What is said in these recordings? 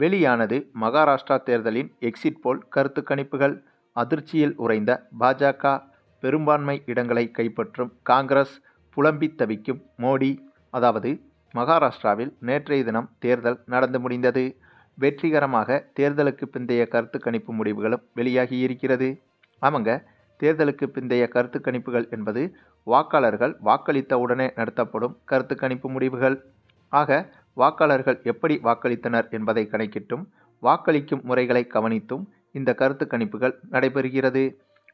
வெளியானது மகாராஷ்டிரா தேர்தலின் எக்ஸிட் போல் கருத்து கணிப்புகள் அதிர்ச்சியில் உறைந்த பாஜக பெரும்பான்மை இடங்களை கைப்பற்றும் காங்கிரஸ் புலம்பித் தவிக்கும் மோடி. அதாவது மகாராஷ்டிராவில் நேற்றைய தினம் தேர்தல் நடந்து முடிந்தது. வெற்றிகரமாக தேர்தலுக்கு பிந்தைய கருத்து கணிப்பு முடிவுகளும் வெளியாகி இருக்கிறது. ஆமாங்க தேர்தலுக்கு பிந்தைய கருத்து கணிப்புகள் என்பது வாக்காளர்கள் வாக்களித்த உடனே நடத்தப்படும் கருத்து கணிப்பு முடிவுகள். ஆக வாக்காளர்கள் எப்படி வாக்களித்தனர் என்பதை கணக்கிட்டும் வாக்களிக்கும் முறைகளை கவனித்தும் இந்த கருத்து கணிப்புகள் நடைபெறுகிறது.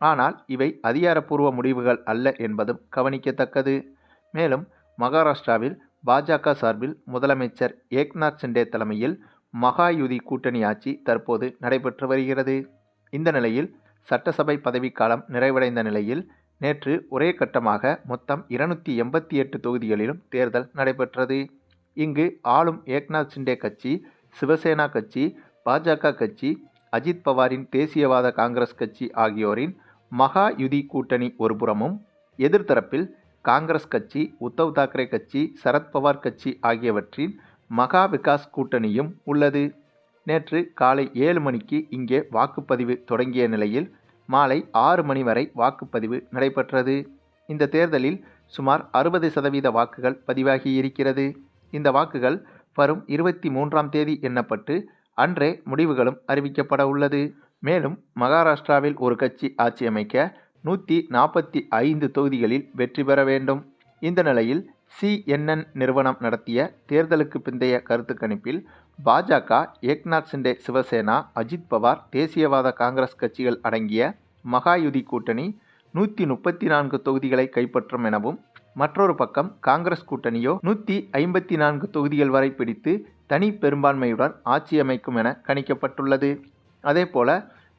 ஆனால் இவை அதிகாரப்பூர்வ முடிவுகள் அல்ல என்பதும் கவனிக்கத்தக்கது. மேலும் மகாராஷ்டிராவில் பாஜக சார்பில் முதலமைச்சர் ஏக்நாத் சிண்டே தலைமையில் மகாயுதி கூட்டணி ஆட்சி தற்போது நடைபெற்று வருகிறது. இந்த நிலையில் சட்டசபை பதவிக்காலம் நிறைவடைந்த நிலையில் நேற்று ஒரே கட்டமாக மொத்தம் இருநூற்றி எண்பத்தி எட்டு தொகுதிகளிலும் தேர்தல் நடைபெற்றது. இங்கு ஆளும் ஏக்நாத் சிண்டே கட்சி சிவசேனா கட்சி பாஜக கட்சி அஜித் பவாரின் தேசியவாத காங்கிரஸ் கட்சி ஆகியோரின் மகா யுதி கூட்டணி ஒருபுறமும் எதிர்த்தரப்பில் காங்கிரஸ் கட்சி உத்தவ் தாக்கரே கட்சி சரத்பவார் கட்சி ஆகியவற்றின் மகா விகாஸ் கூட்டணியும் உள்ளது. நேற்று காலை ஏழு மணிக்கு இங்கே வாக்குப்பதிவு தொடங்கிய நிலையில் மாலை ஆறு மணி வரை வாக்குப்பதிவு நடைபெற்றது. இந்த தேர்தலில் சுமார் அறுபது சதவீத வாக்குகள் பதிவாகி இருக்கிறது. இந்த வாக்குகள் வரும் இருபத்தி மூன்றாம் தேதி எண்ணப்பட்டு அன்றே முடிவுகளும் அறிவிக்கப்பட உள்ளது. மேலும் மகாராஷ்டிராவில் ஒரு கட்சி ஆட்சி அமைக்க நூற்றி நாற்பத்தி ஐந்து தொகுதிகளில் வெற்றி பெற வேண்டும். இந்த நிலையில் சிஎன்என் நிறுவனம் நடத்திய தேர்தலுக்கு பிந்தைய கருத்து கணிப்பில் பாஜக ஏக்நாத் சிண்டே சிவசேனா அஜித் பவார் தேசியவாத காங்கிரஸ் கட்சிகள் அடங்கிய மகாயுதி கூட்டணி நூற்றி முப்பத்தி நான்கு தொகுதிகளை கைப்பற்றும் எனவும் மற்றொரு பக்கம் காங்கிரஸ் கூட்டணியோ நூற்றி ஐம்பத்தி நான்கு தொகுதிகள் வரை பிடித்து தனி பெரும்பான்மையுடன் ஆட்சி அமைக்கும் என கணிக்கப்பட்டுள்ளது. அதேபோல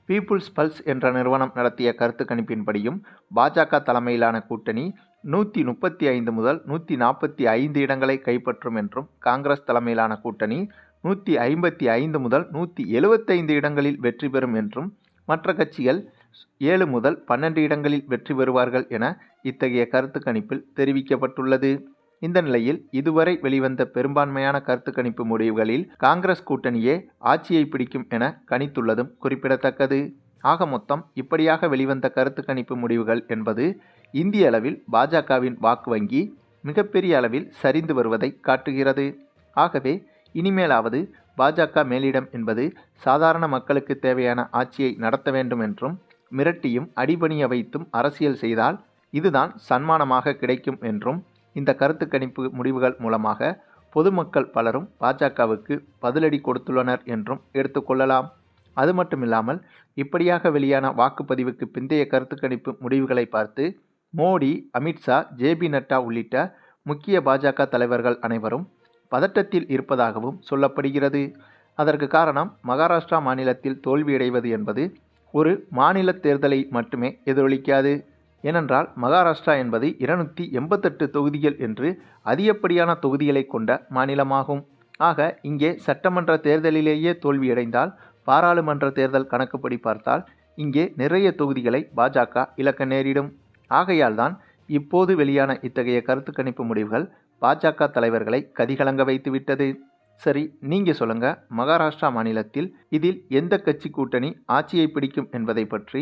பீப்புள்ஸ் பல்ஸ் என்ற நிறுவனம் நடத்திய கருத்து கணிப்பின்படியும் பாஜக தலைமையிலான கூட்டணி நூற்றி முப்பத்தி ஐந்து முதல் நூற்றி நாற்பத்தி ஐந்து இடங்களை கைப்பற்றும் என்றும் காங்கிரஸ் தலைமையிலான கூட்டணி நூற்றி ஐம்பத்தி ஐந்து முதல் நூற்றி எழுபத்தைந்து இடங்களில் வெற்றி பெறும் என்றும் மற்ற கட்சிகள் ஏழு முதல் பன்னெண்டு இடங்களில் வெற்றி பெறுவார்கள் என இத்தகைய கருத்து கணிப்பில் தெரிவிக்கப்பட்டுள்ளது. இந்த நிலையில் இதுவரை வெளிவந்த பெரும்பான்மையான கருத்து கணிப்பு முடிவுகளில் காங்கிரஸ் கூட்டணியே ஆட்சியை பிடிக்கும் என கணித்துள்ளதும் குறிப்பிடத்தக்கது. ஆக மொத்தம் இப்படியாக வெளிவந்த கருத்து கணிப்பு முடிவுகள் என்பது இந்திய அளவில் பாஜகவின் வாக்கு வங்கி மிகப்பெரிய அளவில் சரிந்து வருவதை காட்டுகிறது. ஆகவே இனிமேலாவது பாஜக மேலிடம் என்பது சாதாரண மக்களுக்கு தேவையான ஆட்சியை நடத்த வேண்டும் என்றும் மிரட்டியும் அடிபணிய வைத்தும் அரசியல் செய்தால் இதுதான் சன்மானமாக கிடைக்கும் என்றும் இந்த கருத்து கணிப்பு முடிவுகள் மூலமாக பொதுமக்கள் பலரும் பாஜகவுக்கு பதிலடி கொடுத்துள்ளனர் என்றும் எடுத்துக்கொள்ளலாம். அது மட்டுமில்லாமல் இப்படியாக வெளியான வாக்குப்பதிவுக்கு பிந்தைய கருத்து கணிப்பு முடிவுகளை பார்த்து மோடி அமித்ஷா ஜேபி நட்டா உள்ளிட்ட முக்கிய பாஜக தலைவர்கள் அனைவரும் பதட்டத்தில் இருப்பதாகவும் சொல்லப்படுகிறது. அதற்கு காரணம் மகாராஷ்டிரா மாநிலத்தில் தோல்வியடைவது என்பது ஒரு மாநில தேர்தலை மட்டுமே எதிரொலிக்காது. ஏனென்றால் மகாராஷ்டிரா என்பது இருநூற்றி எண்பத்தெட்டு தொகுதிகள் என்று அதிகப்படியான தொகுதிகளை கொண்ட மாநிலமாகும். ஆக இங்கே சட்டமன்ற தேர்தலிலேயே தோல்வியடைந்தால் பாராளுமன்ற தேர்தல் கணக்குப்படி பார்த்தால் இங்கே நிறைய தொகுதிகளை பாஜக இழக்க நேரிடும். ஆகையால் தான் இப்போது வெளியான இத்தகைய கருத்து கணிப்பு முடிவுகள் பாஜக தலைவர்களை கதிகலங்க வைத்துவிட்டது. சரி நீங்கள் சொல்லுங்க மகாராஷ்டிரா மாநிலத்தில் இதில் எந்த கட்சி கூட்டணி ஆட்சியை பிடிக்கும் என்பதை பற்றி